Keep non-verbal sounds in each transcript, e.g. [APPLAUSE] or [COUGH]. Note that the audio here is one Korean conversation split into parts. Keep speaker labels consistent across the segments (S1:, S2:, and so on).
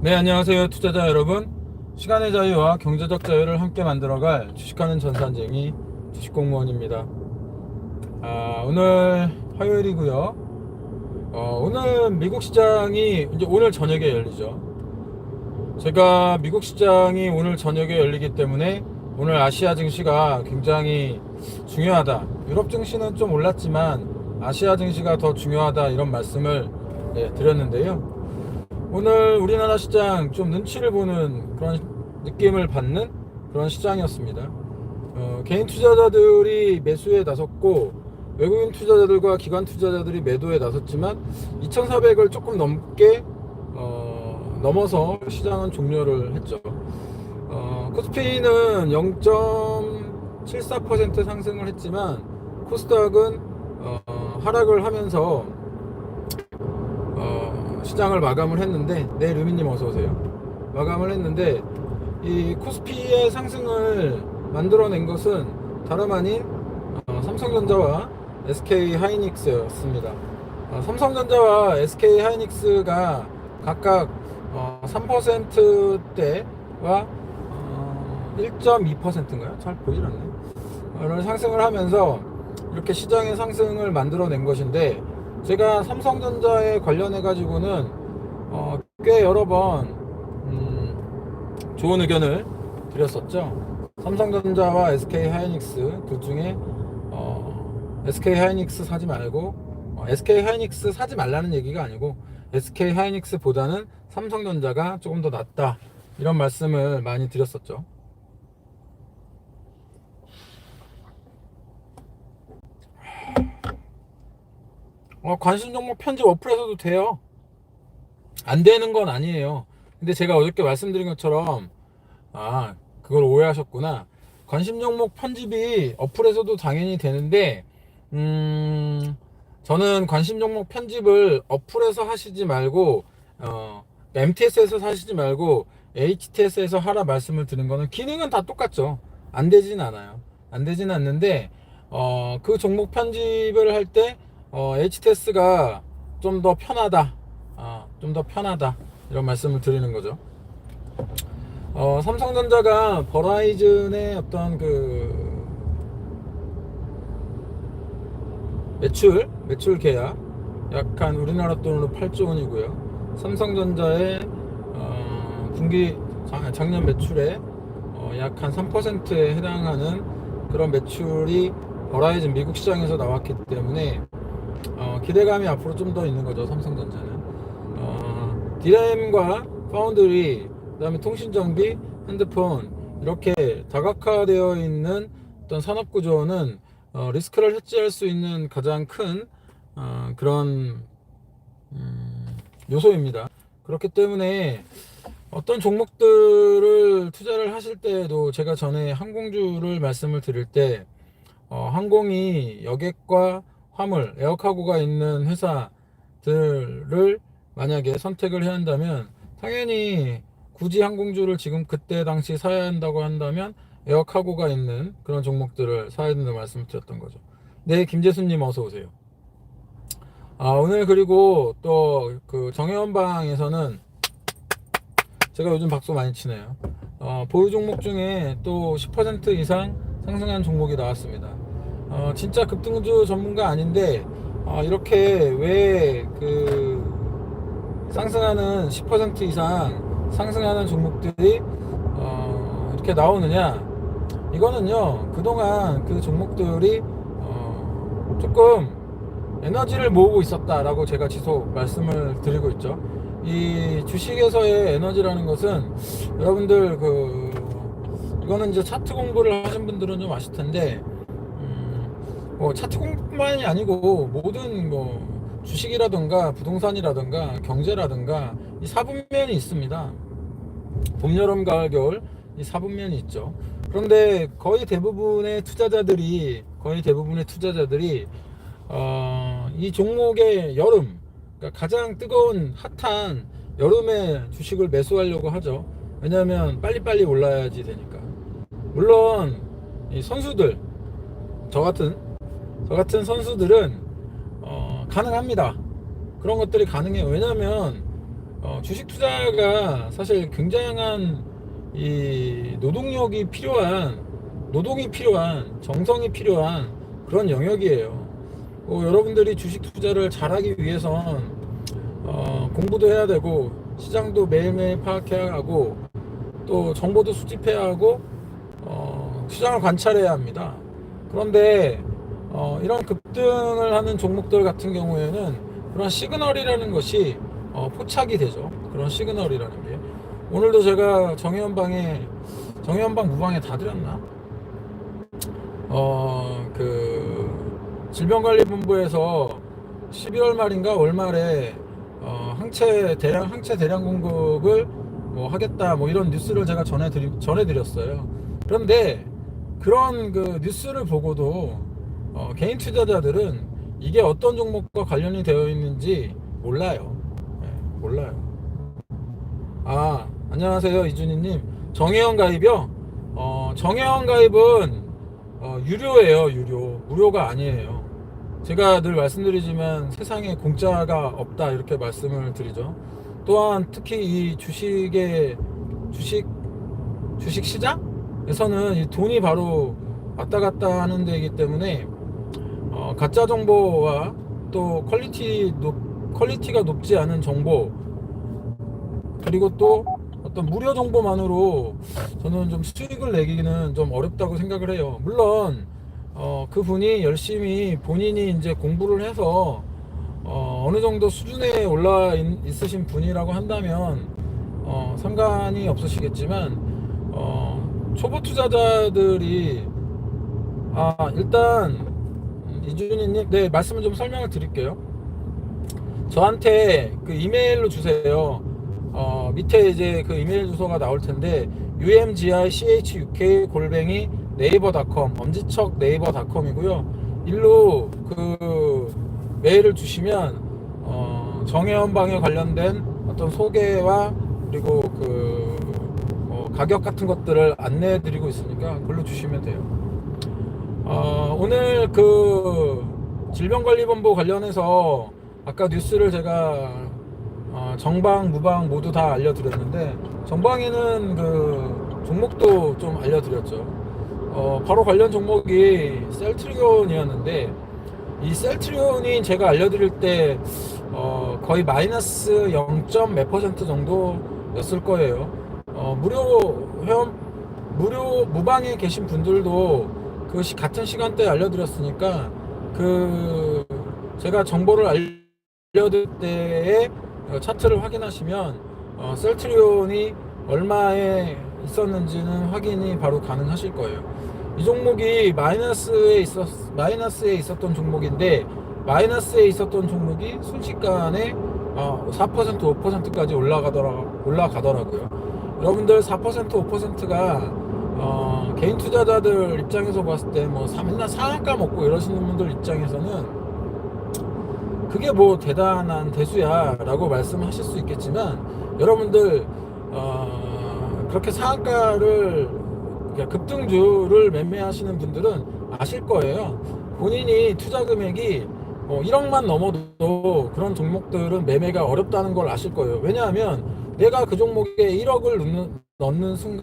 S1: 네, 안녕하세요. 투자자 여러분. 시간의 자유와 경제적 자유를 함께 만들어갈 주식하는 전산쟁이 주식공무원입니다. 아, 오늘 화요일이고요. 어, 오늘 미국 시장이 이제 오늘 저녁에 열리죠. 제가 미국 시장이 오늘 저녁에 열리기 때문에 오늘 아시아 증시가 굉장히 중요하다. 유럽 증시는 좀 올랐지만 아시아 증시가 더 중요하다 이런 말씀을 예, 드렸는데요. 오늘 우리나라 시장 좀 눈치를 보는 그런 느낌을 받는 그런 시장이었습니다. 어, 개인 투자자들이 매수에 나섰고 외국인 투자자들과 기관 투자자들이 매도에 나섰지만 2,400을 조금 넘게 어, 넘어서 시장은 종료를 했죠. 어, 코스피는 0.74% 상승을 했지만 코스닥은 어, 하락을 하면서 어, 시장을 마감을 했는데 네 루미님 어서 오세요. 마감을 했는데 이 코스피의 상승을 만들어낸 것은 다름 아닌 어, 삼성전자와 SK 하이닉스였습니다. 어, 삼성전자와 SK 하이닉스가 각각 어, 3%대와 어, 1.2%인가요? 잘 보질 않네. 를 상승을 하면서 이렇게 시장의 상승을 만들어낸 것인데 제가 삼성전자에 관련해 가지고는 어, 꽤 여러 번 음, 좋은 의견을 드렸었죠. 삼성전자와 SK 하이닉스 둘 중에 어, SK 하이닉스 사지 말고 어, SK 하이닉스 사지 말라는 얘기가 아니고 SK 하이닉스보다는 삼성전자가 조금 더 낫다 이런 말씀을 많이 드렸었죠. 어, 관심 종목 편집 어플에서도 돼요. 안 되는 건 아니에요. 근데 제가 어저께 말씀드린 것처럼 아 그걸 오해하셨구나. 관심 종목 편집이 어플에서도 당연히 되는데 음 저는 관심 종목 편집을 어플에서 하시지 말고 어 MTS에서 하시지 말고 HTS에서 하라 말씀을 드린 거는 기능은 다 똑같죠. 안 되진 않아요. 안 되진 않는데 어 그 종목 편집을 할때 어, HTS가 좀 더 편하다. 어, 좀더 편하다. 이런 말씀을 드리는 거죠. 어, 삼성전자가 버라이즌의 어떤 그 매출, 매출 계약 약한 우리나라 돈으로 8조 원이고요. 삼성전자의 어, 분기 작- 작년 매출의 어, 약한 3%에 해당하는 그런 매출이 버라이즌 미국 시장에서 나왔기 때문에 어, 기대감이 앞으로 좀 더 있는 거죠 삼성전자는. 어, 디램과 파운드리 그다음에 통신정비 핸드폰 이렇게 다각화되어 있는 어떤 산업 구조는 어, 리스크를 해지할 수 있는 가장 큰 어, 그런 음, 요소입니다. 그렇기 때문에 어떤 종목들을 투자를 하실 때에도 제가 전에 항공주를 말씀을 드릴 때 어, 항공이 여객과 화물, 에어카고가 있는 회사들을 만약에 선택을 해야 한다면 당연히 굳이 항공주를 지금 그때 당시 사야 한다고 한다면 에어카고가 있는 그런 종목들을 사야 된다고 말씀을 드렸던 거죠. 네, 김재수님 어서 오세요. 아, 오늘 그리고 또 그 정혜원방에서는 제가 요즘 박수 많이 치네요. 어, 보유 종목 중에 또 10% 이상 상승한 종목이 나왔습니다. 어, 진짜 급등주 전문가 아닌데 어, 이렇게 왜 그 상승하는 10% 이상 상승하는 종목들이 어, 이렇게 나오느냐? 이거는요 그동안 그 종목들이 어, 조금 에너지를 모으고 있었다라고 제가 지속 말씀을 드리고 있죠. 이 주식에서의 에너지라는 것은 여러분들 그 이거는 이제 차트 공부를 하신 분들은 좀 아실 텐데 뭐 차트 공부만이 아니고 모든 뭐 주식이라든가 부동산이라든가 경제라든가 이 사분면이 있습니다. 봄, 여름, 가을, 겨울 이 사분면이 있죠. 그런데 거의 대부분의 투자자들이 거의 대부분의 투자자들이 어, 이 종목의 여름 그러니까 가장 뜨거운 핫한 여름에 주식을 매수하려고 하죠. 왜냐하면 빨리빨리 올라야지 되니까. 물론 이 선수들 저 같은 저 같은 선수들은 어, 가능합니다. 그런 것들이 가능해요. 왜냐하면 어, 주식 투자가 사실 굉장한 이 노동력이 필요한 노동이 필요한 정성이 필요한 그런 영역이에요. 어, 여러분들이 주식 투자를 잘하기 위해선 어, 공부도 해야 되고 시장도 매일매일 파악해야 하고 또 정보도 수집해야 하고 어, 시장을 관찰해야 합니다. 그런데 어, 이런 급등을 하는 종목들 같은 경우에는 그런 시그널이라는 것이 어, 포착이 되죠. 그런 시그널이라는 게 오늘도 제가 정의연방에 정의연방 무방에 다 드렸나? 어 그 질병관리본부에서 12월 말인가 월 말에 어, 항체 대량 항체 대량 공급을 뭐 하겠다 뭐 이런 뉴스를 제가 전해 드리 전해 드렸어요. 그런데 그런 그 뉴스를 보고도 어, 개인 투자자들은 이게 어떤 종목과 관련이 되어 있는지 몰라요. 네, 몰라요. 아 안녕하세요 이준희님 정혜원 가입이요? 어, 정혜원 가입은 어, 유료예요 유료 무료가 아니에요. 제가 늘 말씀드리지만 세상에 공짜가 없다 이렇게 말씀을 드리죠. 또한 특히 이 주식의 주식 주식 시장에서는 이 돈이 바로 왔다 갔다 하는 데이기 때문에 어, 가짜 정보와 또 퀄리티 높, 퀄리티가 높지 않은 정보 그리고 또 어떤 무료 정보만으로 저는 좀 수익을 내기는 좀 어렵다고 생각을 해요. 물론 어, 그 분이 열심히 본인이 이제 공부를 해서 어, 어느 정도 수준에 올라 있, 있으신 분이라고 한다면 어, 상관이 없으시겠지만 어, 초보 투자자들이 아 일단 이준희님 네 말씀을 좀 설명을 드릴게요. 저한테 그 이메일로 주세요. 어, 밑에 이제 그 이메일 주소가 나올 텐데 umgich 골뱅이 네이버닷컴 엄지척 네이버닷컴이고요. 일로 그 메일을 주시면 어, 정혜원방에 관련된 어떤 소개와 그리고 그 어, 가격 같은 것들을 안내해 드리고 있으니까 글로 주시면 돼요. 어, 오늘 그 질병관리본부 관련해서 아까 뉴스를 제가 어, 정방, 무방 모두 다 알려드렸는데 정방에는 그 종목도 좀 알려드렸죠. 어, 바로 관련 종목이 셀트리온이었는데 이 셀트리온이 제가 알려드릴 때 어, 거의 마이너스 0. 몇 퍼센트 정도였을 거예요. 어, 무료 회원 무료 무방에 계신 분들도 그 시- 같은 시간대에 알려드렸으니까 그 제가 정보를 알려드릴 때에 어, 차트를 확인하시면 어, 셀트리온이 얼마에 있었는지는 확인이 바로 가능하실 거예요. 이 종목이 마이너스에 있었 마이너스에 있었던 종목인데 마이너스에 있었던 종목이 순식간에 어, 4% 5%까지 올라가더라 올라가더라고요. 여러분들 4% 5%가 어, 개인 투자자들 입장에서 봤을 때 뭐 맨날 상한가 먹고 이러시는 분들 입장에서는 그게 뭐 대단한 대수야라고 말씀하실 수 있겠지만 여러분들 어, 그렇게 상한가를 그러니까 급등주를 매매하시는 분들은 아실 거예요. 본인이 투자 금액이 뭐 1억만 넘어도 그런 종목들은 매매가 어렵다는 걸 아실 거예요. 왜냐하면 내가 그 종목에 1억을 넣는, 넣는 순간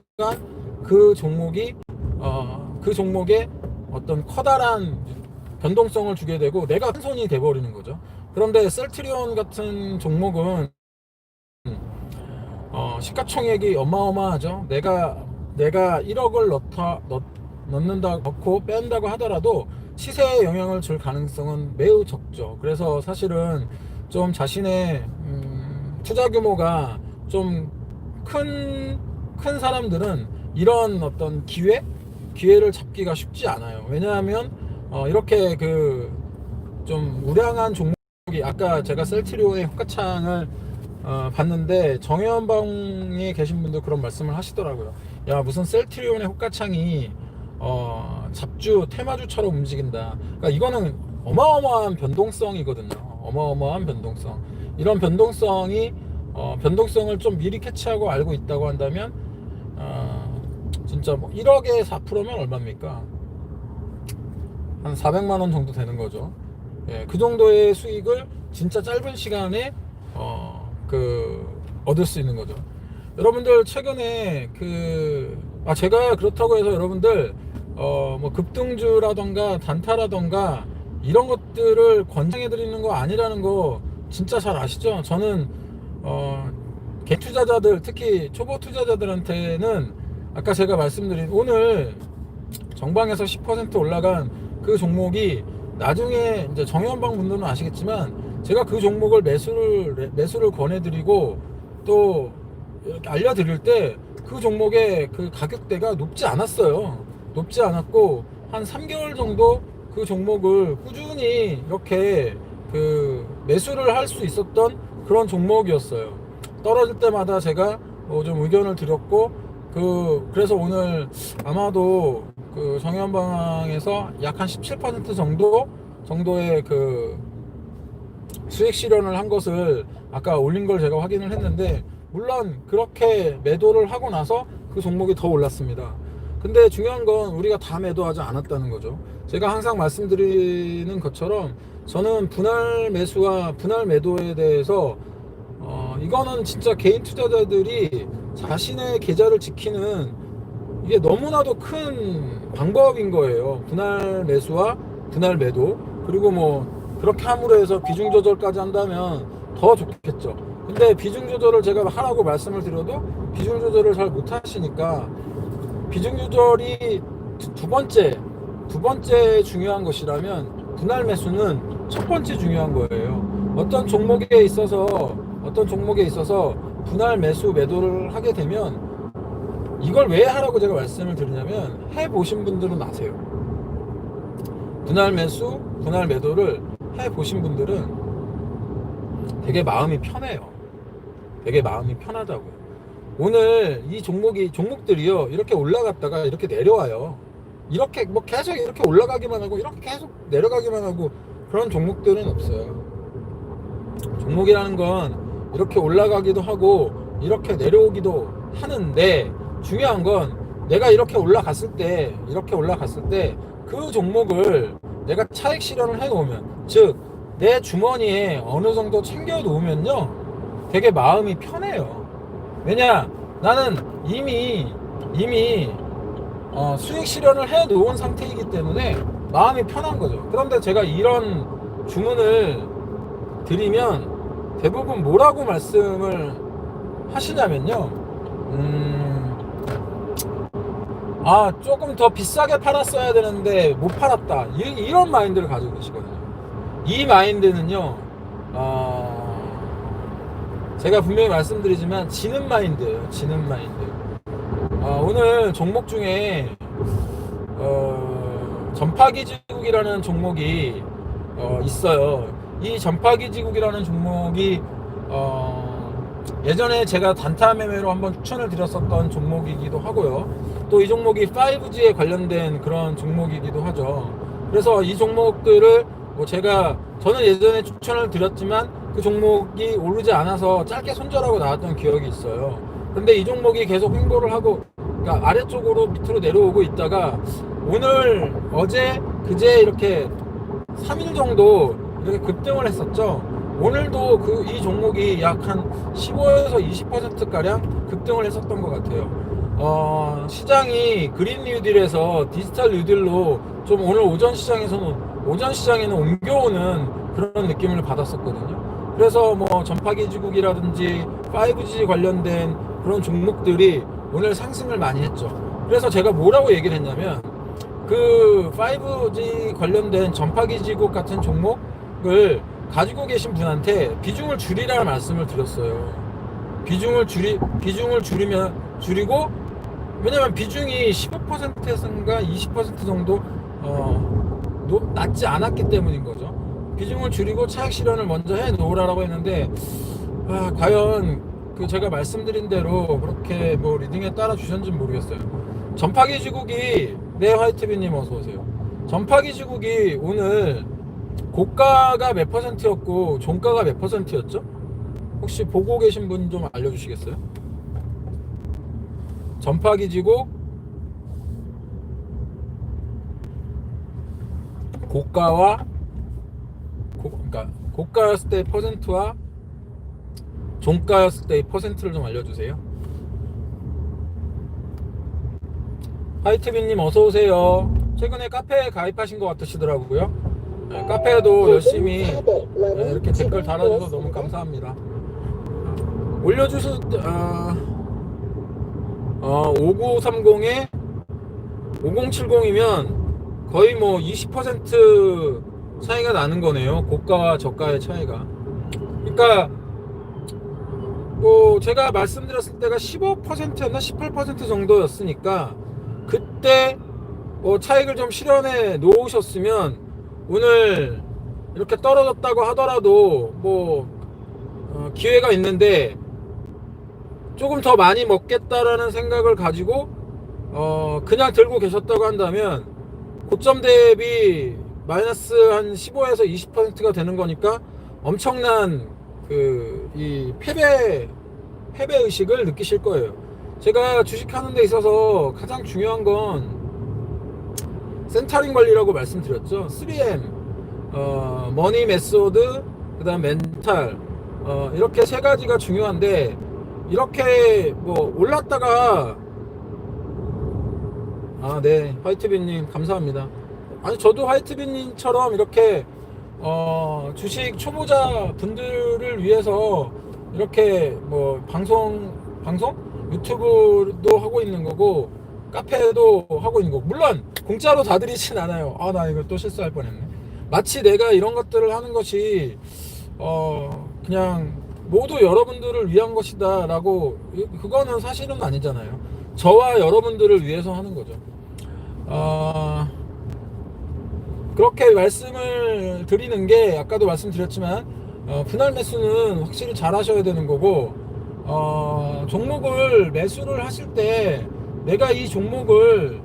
S1: 그 종목이 어, 그 종목에 어떤 커다란 변동성을 주게 되고 내가 큰 손이 돼버리는 거죠. 그런데 셀트리온 같은 종목은 어, 시가총액이 어마어마하죠. 내가 내가 1억을 넣다 넣, 넣는다 넣고 뺀다고 하더라도 시세에 영향을 줄 가능성은 매우 적죠. 그래서 사실은 좀 자신의 음, 투자 규모가 좀 큰큰 사람들은 이런 어떤 기회 기회를 잡기가 쉽지 않아요. 왜냐하면 어, 이렇게 그 좀 우량한 종목이 아까 제가 셀트리온의 효과창을 어, 봤는데 정혜원방에 계신 분들 그런 말씀을 하시더라고요. 야 무슨 셀트리온의 호가창이 어, 잡주 테마주처럼 움직인다. 그러니까 이거는 어마어마한 변동성이거든요. 어마어마한 변동성. 이런 변동성이 어, 변동성을 좀 미리 캐치하고 알고 있다고 한다면 어, 진짜 뭐 1억에 4%면 얼마입니까? 한 400만 원 정도 되는 거죠. 예, 그 정도의 수익을 진짜 짧은 시간에 어, 그 얻을 수 있는 거죠. 여러분들 최근에 그, 아, 제가 그렇다고 해서 여러분들, 어, 뭐 급등주라던가 단타라던가 이런 것들을 권장해 드리는 거 아니라는 거 진짜 잘 아시죠? 저는, 어, 개 투자자들, 특히 초보 투자자들한테는 아까 제가 말씀드린 오늘 정방에서 10% 올라간 그 종목이 나중에 이제 정현방 분들은 아시겠지만 제가 그 종목을 매수를 매수를 권해드리고 또 알려드릴 때 그 종목의 그 가격대가 높지 않았어요. 높지 않았고 한 3개월 정도 그 종목을 꾸준히 이렇게 그 매수를 할 수 있었던 그런 종목이었어요. 떨어질 때마다 제가 뭐 좀 의견을 드렸고 그 그래서 오늘 아마도 그 정현방에서 약 한 17% 정도 정도의 그 수익 실현을 한 것을 아까 올린 걸 제가 확인을 했는데 물론 그렇게 매도를 하고 나서 그 종목이 더 올랐습니다. 근데 중요한 건 우리가 다 매도하지 않았다는 거죠. 제가 항상 말씀드리는 것처럼 저는 분할 매수와 분할 매도에 대해서 어, 이거는 진짜 개인 투자자들이 자신의 계좌를 지키는 이게 너무나도 큰 방법인 거예요. 분할 매수와 분할 매도. 그리고 뭐 그렇게 함으로 해서 비중 조절까지 한다면 더 좋겠죠. 근데 비중 조절을 제가 하라고 말씀을 드려도 비중 조절을 잘 못 하시니까 비중 조절이 두, 두 번째 두 번째 중요한 것이라면 분할 매수는 첫 번째 중요한 거예요. 어떤 종목에 있어서 어떤 종목에 있어서 분할 매수 매도를 하게 되면 이걸 왜 하라고 제가 말씀을 드리냐면 해 보신 분들은 아세요. 분할 매수, 분할 매도를 해 보신 분들은 되게 마음이 편해요. 되게 마음이 편하다고요. 오늘 이 종목이 종목들이요 이렇게 올라갔다가 이렇게 내려와요. 이렇게 뭐 계속 이렇게 올라가기만 하고 이렇게 계속 내려가기만 하고 그런 종목들은 없어요. 종목이라는 건 이렇게 올라가기도 하고 이렇게 내려오기도 하는데 중요한 건 내가 이렇게 올라갔을 때 이렇게 올라갔을 때 그 종목을 내가 차익 실현을 해 놓으면 즉 내 주머니에 어느 정도 챙겨 놓으면요 되게 마음이 편해요. 왜냐 나는 이미 이미 어, 수익 실현을 해 놓은 상태이기 때문에 마음이 편한 거죠. 그런데 제가 이런 주문을 드리면 대부분 뭐라고 말씀을 하시냐면요. 음, 아 조금 더 비싸게 팔았어야 되는데 못 팔았다. 이, 런 마인드를 가지고 계시거든요. 이 마인드는요 어, 제가 분명히 말씀드리지만 지는 마인드예요 지는 마인드. 어, 오늘 종목 중에 어, 전파기지국이라는 종목이 어, 있어요 이 전파기 지국이라는 종목이 어, 예전에 제가 단타 매매로 한번 추천을 드렸었던 종목이기도 하고요. 또 이 종목이 5G에 관련된 그런 종목이기도 하죠. 그래서 이 종목들을 뭐 제가 저는 예전에 추천을 드렸지만 그 종목이 오르지 않아서 짧게 손절하고 나왔던 기억이 있어요. 근데 이 종목이 계속 횡보를 하고 그러니까 아래쪽으로 밑으로 내려오고 있다가 오늘 어제 그제 이렇게 3일 정도 이렇게 급등을 했었죠. 오늘도 그 이 종목이 약 한 15에서 20% 가량 급등을 했었던 것 같아요. 어, 시장이 그린 뉴딜에서 디지털 뉴딜로 좀 오늘 오전 시장에서는 오전 시장에는 옮겨오는 그런 느낌을 받았었거든요. 그래서 뭐 전파기 지국이라든지 5G 관련된 그런 종목들이 오늘 상승을 많이 했죠. 그래서 제가 뭐라고 얘기를 했냐면 그 5G 관련된 전파기 지국 같은 종목 을 가지고 계신 분한테 비중을 줄이라는 말씀을 드렸어요. 비중을 줄이 비중을 줄이면 줄이고 왜냐면 비중이 15%에서인가 20% 정도 어, 노, 낮지 않았기 때문인 거죠. 비중을 줄이고 차익 실현을 먼저 해 놓으라고 했는데 아, 과연 그 제가 말씀드린 대로 그렇게 뭐 리딩에 따라 주셨는지 모르겠어요. 전파기 지국이 네 화이트비님 어서 오세요. 전파기 지국이 오늘 고가가 몇 퍼센트였고 종가가 몇 퍼센트였죠? 혹시 보고 계신 분 좀 알려주시겠어요? 전파기지고 고가와 고, 그러니까 고가였을 때 퍼센트와 종가였을 때의 퍼센트를 좀 알려주세요. 하이트빈님 어서 오세요. 최근에 카페에 가입하신 것 같으시더라고요. 네, 카페에도 열심히 네, 이렇게 댓글 달아주셔서 너무 감사합니다. 올려주실 아, 어, 5930에 5070이면 거의 뭐 20% 차이가 나는 거네요. 고가와 저가의 차이가. 그러니까 뭐 제가 말씀드렸을 때가 15%였나 18% 정도였으니까 그때 뭐 차익을 좀 실현해 놓으셨으면 오늘 이렇게 떨어졌다고 하더라도 뭐 어, 기회가 있는데 조금 더 많이 먹겠다라는 생각을 가지고 어 그냥 들고 계셨다고 한다면 고점 대비 마이너스 한 15에서 20%가 되는 거니까 엄청난 그 이 패배 패배 의식을 느끼실 거예요. 제가 주식하는 데 있어서 가장 중요한 건 센터링 관리라고 말씀드렸죠. 3M, 어, 머니 메소드, 그 다음 멘탈 어, 이렇게 세 가지가 중요한데 이렇게 뭐 올랐다가 아, 네. 화이트빈님, 감사합니다. 아니, 저도 화이트빈님처럼 이렇게, 어, 주식 초보자 분들을 위해서 이렇게 뭐, 방송, 방송? 유튜브도 하고 있는 거고, 카페도 하고 있는 거고, 물론, 공짜로 다 드리진 않아요. 아, 나 이거 또 실수할 뻔 했네. 마치 내가 이런 것들을 하는 것이, 어, 그냥 모두 여러분들을 위한 것이다 라고, 그거는 사실은 아니잖아요. 저와 여러분들을 위해서 하는 거죠. 어, 그렇게 말씀을 드리는 게 아까도 말씀드렸지만 어, 분할 매수는 확실히 잘 하셔야 되는 거고 어, 종목을 매수를 하실 때 내가 이 종목을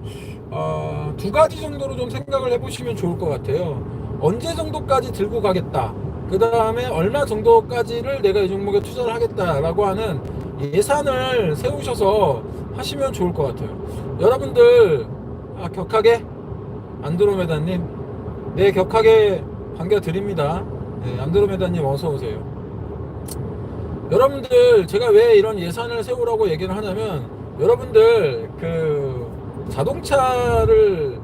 S1: 어, 두 가지 정도로 좀 생각을 해보시면 좋을 것 같아요. 언제 정도까지 들고 가겠다. 그 다음에 얼마 정도까지를 내가 이 종목에 투자를 하겠다라고 하는 예산을 세우셔서 하시면 좋을 것 같아요. 여러분들 아, 격하게 안드로메다님 네 격하게 반겨드립니다. 네, 안드로메다님 어서 오세요. 여러분들 제가 왜 이런 예산을 세우라고 얘기를 하냐면 여러분들 그 자동차를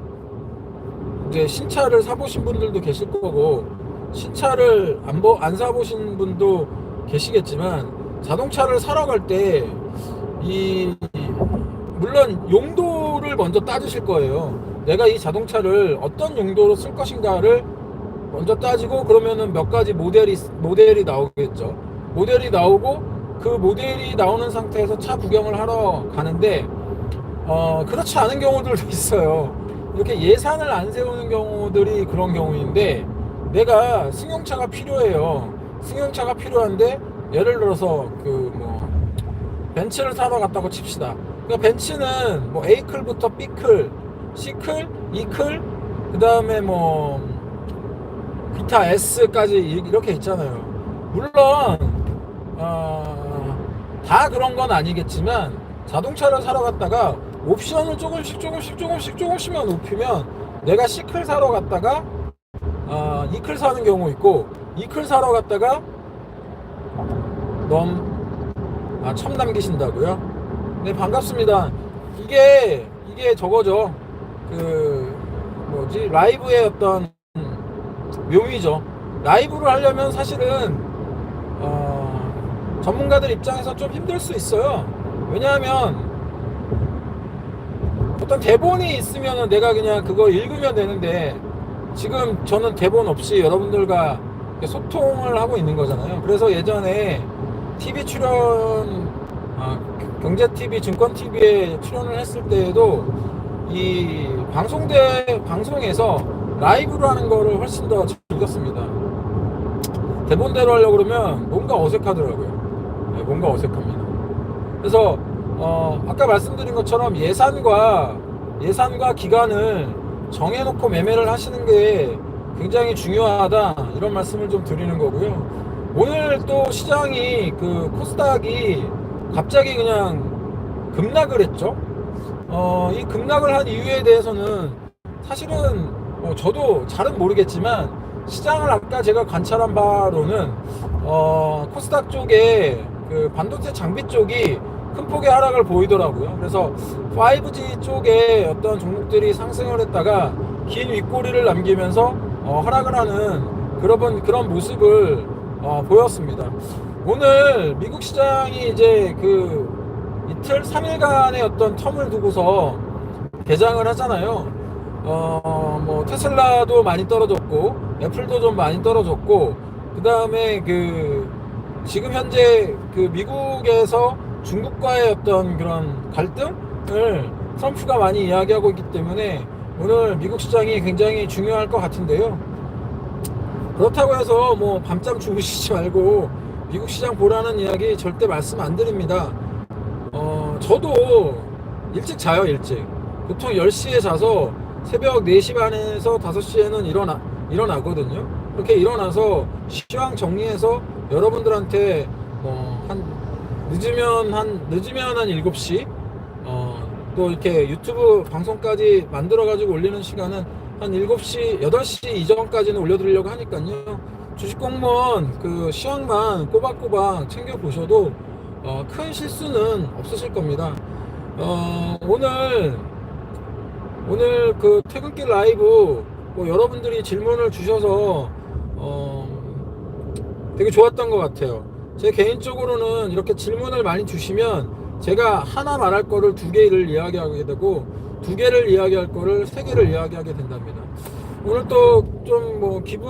S1: 이제 신차를 사보신 분들도 계실 거고 신차를 안, 보, 안 사보신 분도 계시겠지만 자동차를 사러 갈 때 이 물론 용도를 먼저 따지실 거예요. 내가 이 자동차를 어떤 용도로 쓸 것인가를 먼저 따지고 그러면은 몇 가지 모델이 모델이 나오겠죠. 모델이 나오고 그 모델이 나오는 상태에서 차 구경을 하러 가는데 어 그렇지 않은 경우들도 [LAUGHS] 있어요. 이렇게 예산을 안 세우는 경우들이 그런 경우인데 내가 승용차가 필요해요. 승용차가 필요한데 예를 들어서 그 뭐 벤츠를 사러 갔다고 칩시다. 그러니까 벤츠는 뭐 A클부터 B클, C클, E클, 그 다음에 뭐 기타 S까지 이렇게 있잖아요. 물론 어, 다 그런 건 아니겠지만 자동차를 사러 갔다가 옵션을 조금씩 조금씩 조금씩 조금씩만 높이면 내가 C클 사러 갔다가 어, E클 사는 경우 있고 E클 사러 갔다가 넘 아, 첨 남기신다고요? 네, 반갑습니다. 이게, 이게 저거죠. 그, 뭐지, 라이브의 어떤 묘미죠. 라이브를 하려면 사실은, 어, 전문가들 입장에서 좀 힘들 수 있어요. 왜냐하면, 어떤 대본이 있으면 내가 그냥 그거 읽으면 되는데, 지금 저는 대본 없이 여러분들과 소통을 하고 있는 거잖아요. 그래서 예전에 TV 출연 아, 경제 TV, 증권 TV에 출연을 했을 때에도 이 방송대 방송에서 라이브로 하는 거를 훨씬 더 즐겼습니다. 대본대로 하려고 그러면 뭔가 어색하더라고요. 네, 뭔가 어색합니다. 그래서 어, 아까 말씀드린 것처럼 예산과 예산과 기간을 정해놓고 매매를 하시는 게 굉장히 중요하다 이런 말씀을 좀 드리는 거고요. 오늘 또 시장이 그 코스닥이 갑자기 그냥 급락을 했죠. 어, 이 급락을 한 이유에 대해서는 사실은 뭐 저도 잘은 모르겠지만 시장을 아까 제가 관찰한 바로는 어, 코스닥 쪽에 그 반도체 장비 쪽이 큰 폭의 하락을 보이더라고요. 그래서 5G 쪽에 어떤 종목들이 상승을 했다가 긴 윗꼬리를 남기면서 어, 하락을 하는 그런 그런 모습을 어, 보였습니다. 오늘 미국 시장이 이제 그 이틀 3일간의 어떤 텀을 두고서 개장을 하잖아요. 어, 뭐 테슬라도 많이 떨어졌고 애플도 좀 많이 떨어졌고 그 다음에 그 지금 현재 그 미국에서 중국과의 어떤 그런 갈등을 트럼프가 많이 이야기하고 있기 때문에 오늘 미국 시장이 굉장히 중요할 것 같은데요. 그렇다고 해서 뭐 밤잠 주무시지 말고 미국 시장 보라는 이야기 절대 말씀 안 드립니다. 어, 저도 일찍 자요, 일찍. 보통 10시에 자서 새벽 4시 반에서 5시에는 일어나, 일어나거든요. 그렇게 일어나서 시황 정리해서 여러분들한테 뭐, 한, 늦으면 한, 늦으면 한 7시, 어, 또 이렇게 유튜브 방송까지 만들어 가지고 올리는 시간은 한 7시, 8시 이전까지는 올려 드리려고 하니까요. 주식 공무원 그 시황만 꼬박꼬박 챙겨 보셔도 어, 큰 실수는 없으실 겁니다. 어, 오늘 오늘 그 퇴근길 라이브 뭐 여러분들이 질문을 주셔서 어, 되게 좋았던 것 같아요. 제 개인적으로는 이렇게 질문을 많이 주시면 제가 하나 말할 거를 두 개를 이야기하게 되고 두 개를 이야기할 거를 세 개를 이야기하게 된답니다. 오늘 또 좀 뭐 기분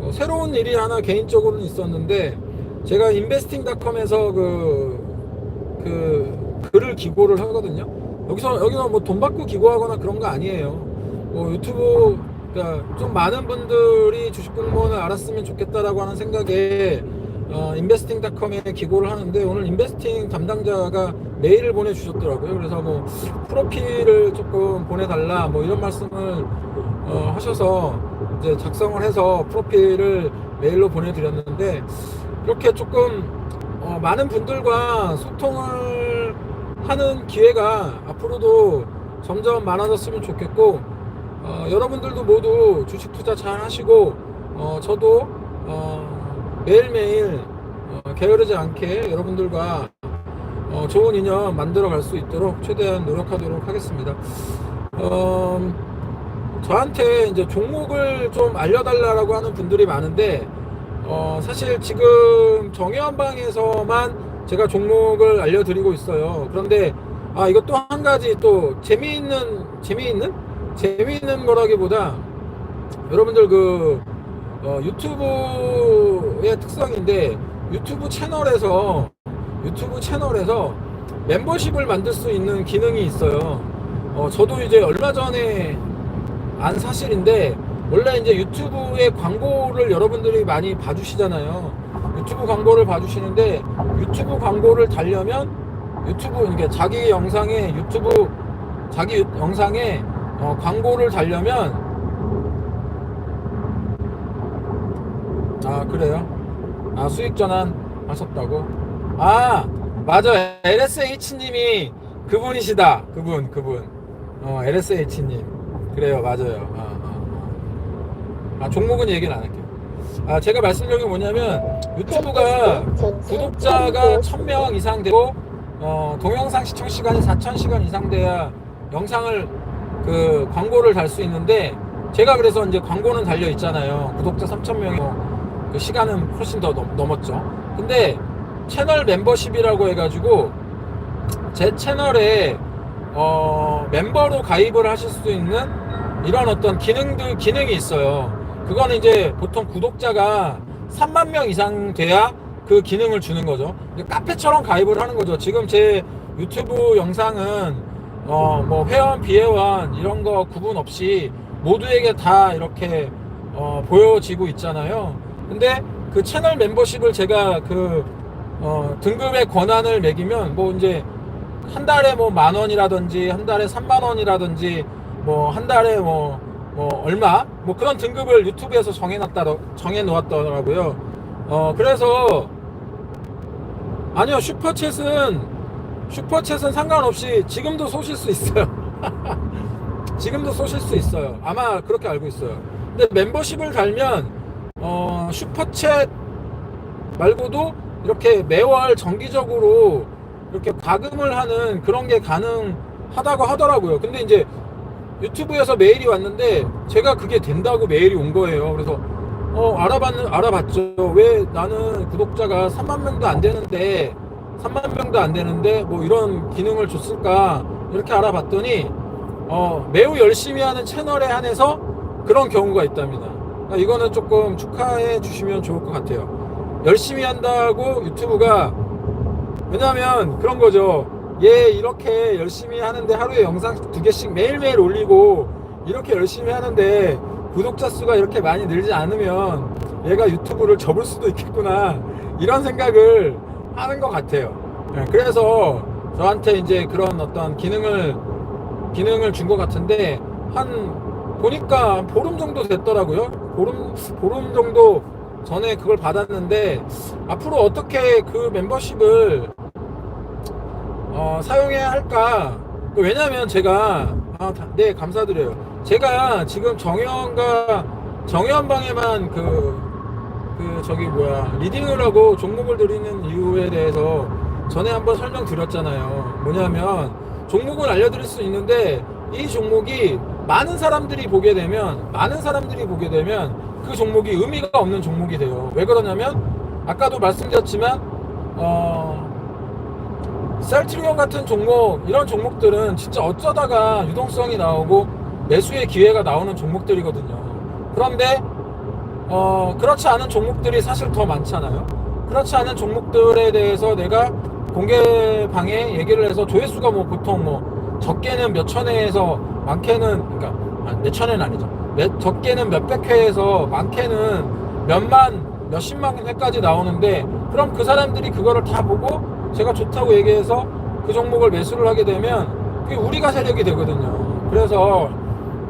S1: 어, 새로운 일이 하나 개인적으로는 있었는데 제가 인베스팅닷컴에서 그, 그 글을 기고를 하거든요. 여기서 여기서 뭐 돈 받고 기고하거나 그런 거 아니에요. 뭐 유튜브 그러니까 좀 많은 분들이 주식 공무원을 알았으면 좋겠다라고 하는 생각에 어, 인베스팅닷컴에 기고를 하는데 오늘 인베스팅 담당자가 메일을 보내주셨더라고요. 그래서 뭐 프로필을 조금 보내달라 뭐 이런 말씀을 어, 하셔서 이제 작성을 해서 프로필을 메일로 보내드렸는데 이렇게 조금 어, 많은 분들과 소통을 하는 기회가 앞으로도 점점 많아졌으면 좋겠고 어, 여러분들도 모두 주식 투자 잘 하시고 어, 저도 어, 매일매일 어, 게으르지 않게 여러분들과 어, 좋은 인연 만들어 갈 수 있도록 최대한 노력하도록 하겠습니다. 어, 저한테 이제 종목을 좀 알려달라고 하는 분들이 많은데 어, 사실 지금 정의한방에서만 제가 종목을 알려드리고 있어요. 그런데 아 이것 또한 가지 또 재미있는 재미있는 재미있는 거라기보다 여러분들 그 어, 유튜브의 특성인데 유튜브 채널에서 유튜브 채널에서 멤버십을 만들 수 있는 기능이 있어요. 어, 저도 이제 얼마 전에 안 사실인데 원래 이제 유튜브에 광고를 여러분들이 많이 봐주시잖아요. 유튜브 광고를 봐주시는데 유튜브 광고를 달려면 유튜브 이게 자기 영상에 유튜브 자기 유- 영상에 어, 광고를 달려면. 아 그래요? 아 수익 전환 하셨다고? 아 맞아 LSH님이 그분이시다. 그분 그분. 어 LSH님. 그래요 맞아요. 아, 아, 아. 아, 종목은 얘기는 안 할게요. 아 제가 말씀드린 게 뭐냐면 유튜브가 구독자가 1000명 이상 되고 어, 동영상 시청 시간이 4000시간 이상 돼야 영상을 그 광고를 달 수 있는데 제가 그래서 이제 광고는 달려 있잖아요. 구독자 3000명이 그 시간은 훨씬 더 넘, 넘었죠. 근데 채널 멤버십이라고 해가지고 제 채널에 어, 멤버로 가입을 하실 수 있는 이런 어떤 기능들 기능이 있어요. 그거는 이제 보통 구독자가 3만 명 이상 돼야 그 기능을 주는 거죠. 카페처럼 가입을 하는 거죠. 지금 제 유튜브 영상은 어 뭐 회원 비회원 이런 거 구분 없이 모두에게 다 이렇게 어 보여지고 있잖아요. 근데 그 채널 멤버십을 제가 그 어 등급의 권한을 매기면 뭐 이제 한 달에 뭐 만 원이라든지 한 달에 3만 원이라든지 뭐 한 달에 뭐, 뭐 얼마 뭐 그런 등급을 유튜브에서 정해놨다 정해 놓았더라고요. 어 그래서 아니요 슈퍼챗은 슈퍼챗은 상관없이 지금도 쏘실 수 있어요. [LAUGHS] 지금도 쏘실 수 있어요. 아마 그렇게 알고 있어요. 근데 멤버십을 달면 어 슈퍼챗 말고도 이렇게 매월 정기적으로 이렇게 과금을 하는 그런 게 가능하다고 하더라고요. 근데 이제 유튜브에서 메일이 왔는데 제가 그게 된다고 메일이 온 거예요. 그래서 어 알아봤는 알아봤죠. 왜 나는 구독자가 3만 명도 안 되는데 3만 명도 안 되는데 뭐 이런 기능을 줬을까 이렇게 알아봤더니 어 매우 열심히 하는 채널에 한해서 그런 경우가 있답니다. 그러니까 이거는 조금 축하해 주시면 좋을 것 같아요. 열심히 한다고 유튜브가 왜냐면 그런 거죠. 얘 이렇게 열심히 하는데 하루에 영상 두 개씩 매일매일 올리고 이렇게 열심히 하는데 구독자 수가 이렇게 많이 늘지 않으면 얘가 유튜브를 접을 수도 있겠구나 이런 생각을 하는 것 같아요. 예, 그래서 저한테 이제 그런 어떤 기능을 기능을 준 것 같은데 한 보니까 한 보름 정도 됐더라고요. 보름 보름 정도 전에 그걸 받았는데 앞으로 어떻게 그 멤버십을 어, 사용해야 할까? 왜냐면 제가 아, 다- 네 감사드려요. 제가 지금 정현과 정현 방에만 그, 그 저기 뭐야 리딩을 하고 종목을 드리는 이유에 대해서 전에 한번 설명드렸잖아요. 뭐냐면 종목을 알려드릴 수 있는데 이 종목이 많은 사람들이 보게 되면 많은 사람들이 보게 되면 그 종목이 의미가 없는 종목이 돼요. 왜 그러냐면 아까도 말씀드렸지만 어. 셀트리온 같은 종목 이런 종목들은 진짜 어쩌다가 유동성이 나오고 매수의 기회가 나오는 종목들이거든요. 그런데 어, 그렇지 않은 종목들이 사실 더 많잖아요. 그렇지 않은 종목들에 대해서 내가 공개방에 얘기를 해서 조회수가 뭐 보통 뭐 적게는 몇 천 회에서 많게는 그러니까 아, 몇 천 회는 아니죠. 몇, 적게는 몇백 회에서 많게는 몇만 몇십만 회까지 나오는데 그럼 그 사람들이 그거를 다 보고 제가 좋다고 얘기해서 그 종목을 매수를 하게 되면 그게 우리가 세력이 되거든요. 그래서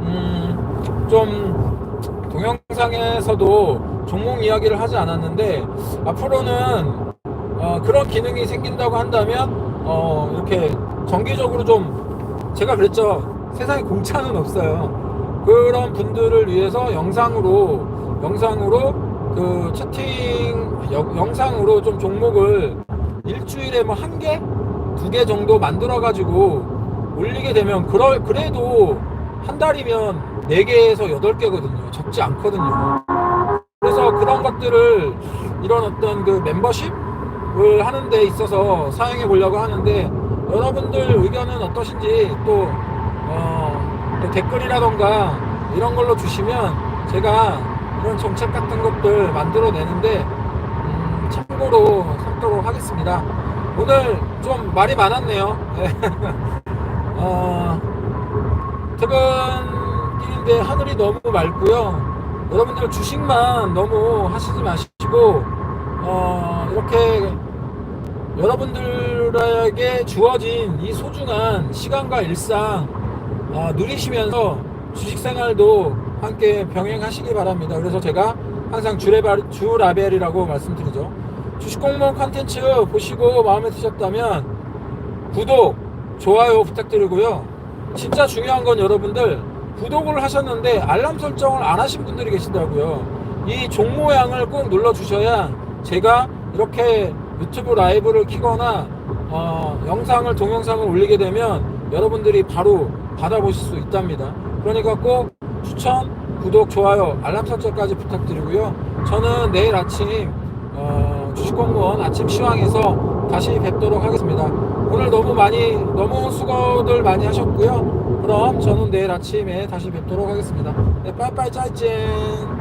S1: 음, 좀 동영상에서도 종목 이야기를 하지 않았는데 앞으로는 어, 그런 기능이 생긴다고 한다면 어, 이렇게 정기적으로 좀 제가 그랬죠. 세상에 공짜는 없어요. 그런 분들을 위해서 영상으로 영상으로 그 채팅 여- 영상으로 좀 종목을 일주일에 뭐 한 개, 두 개 정도 만들어 가지고 올리게 되면 그럴 그래도 한 달이면 네 개에서 여덟 개거든요. 적지 않거든요. 그래서 그런 것들을 이런 어떤 그 멤버십을 하는 데 있어서 사용해 보려고 하는데 여러분들 의견은 어떠신지 또, 어, 또 댓글이라던가 이런 걸로 주시면 제가 이런 정책 같은 것들 만들어 내는데 음, 참고로 삼도록 하겠습니다. 오늘 좀 말이 많았네요. 네. [LAUGHS] 어, 퇴근 길인데 하늘이 너무 맑고요. 여러분들 주식만 너무 하시지 마시고 어, 이렇게 여러분들에게 주어진 이 소중한 시간과 일상 어, 누리시면서 주식 생활도 함께 병행하시기 바랍니다. 그래서 제가 항상 주레바, 주라벨이라고 말씀드리죠. 주식 공무원 컨텐츠 보시고 마음에 드셨다면 구독, 좋아요 부탁드리고요. 진짜 중요한 건 여러분들 구독을 하셨는데 알람 설정을 안 하신 분들이 계시더라고요. 이 종 모양을 꼭 눌러 주셔야 제가 이렇게 유튜브 라이브를 키거나 어, 영상을 동영상을 올리게 되면 여러분들이 바로 받아보실 수 있답니다. 그러니까 꼭 추천, 구독, 좋아요, 알람 설정까지 부탁드리고요. 저는 내일 아침 어, 주식공무원 아침 시황에서 다시 뵙도록 하겠습니다. 오늘 너무 많이 너무 수고들 많이 하셨고요. 그럼 저는 내일 아침에 다시 뵙도록 하겠습니다. 네, 빠이빠이 짜이찐.